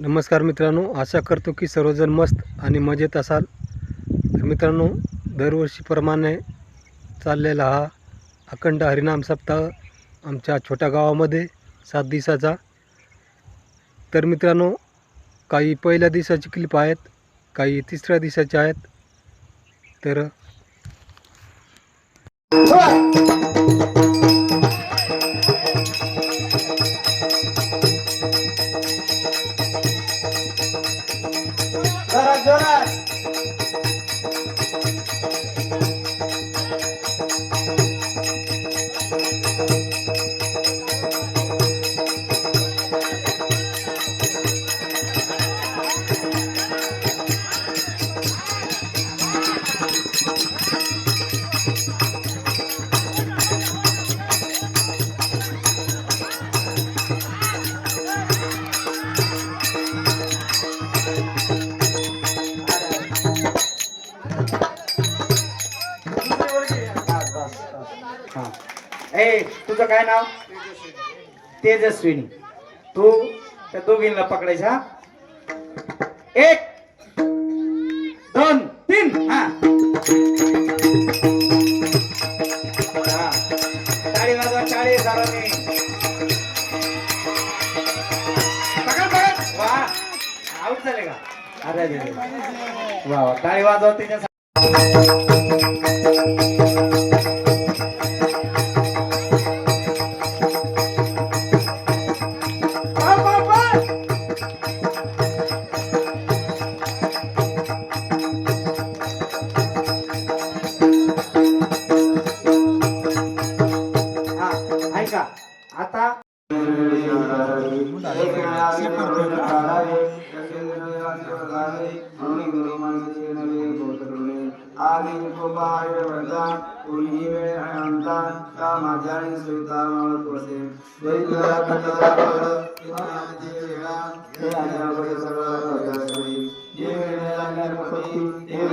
नमस्कार मित्रांनो आशा करतो की सर्वजण मस्त आणि मजेत असाल. तर मित्रांनो दरवर्षीप्रमाणे चाललेला हा अखंड हरिनाम सप्ताह आमच्या छोट्या गावामध्ये सात दिवसाचा. तर मित्रांनो काही पहिल्या दिवसाची क्लिप आहेत काही तिसऱ्या दिवसाचे आहेत. तर जोरात जोरात हा. ए तुझं काय नाव? तेजस्विनी. तू त्या दोघींना पकडायचं हा? एक दोन तीन हा. वाजवा पकड पकड. वा. आऊट झाले का? अरे वा वा. टाळी वाजवा त्याच्या आदि उपहार वर्धा कोणीही वेळ आणता का माझ्या आणि सुविधा मावत पडते वैद्यला पत्राला पडलं किंवा ते वेळा हे आजाराकडे सगळं करतात जे वेळेला लागणार पती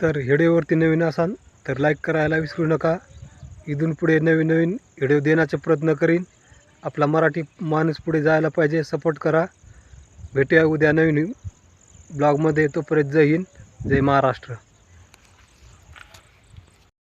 तर व्हिडिओवरती नवीन असाल तर लाईक करायला विसरू नका. इथून पुढे नवीन नवीन व्हिडिओ देण्याचा प्रयत्न करीन. आपला मराठी माणूस पुढे जायला पाहिजे सपोर्ट करा. भेटूया उद्या नवीन ब्लॉगमध्ये तोपर्यंत जय हिंद जय महाराष्ट्र.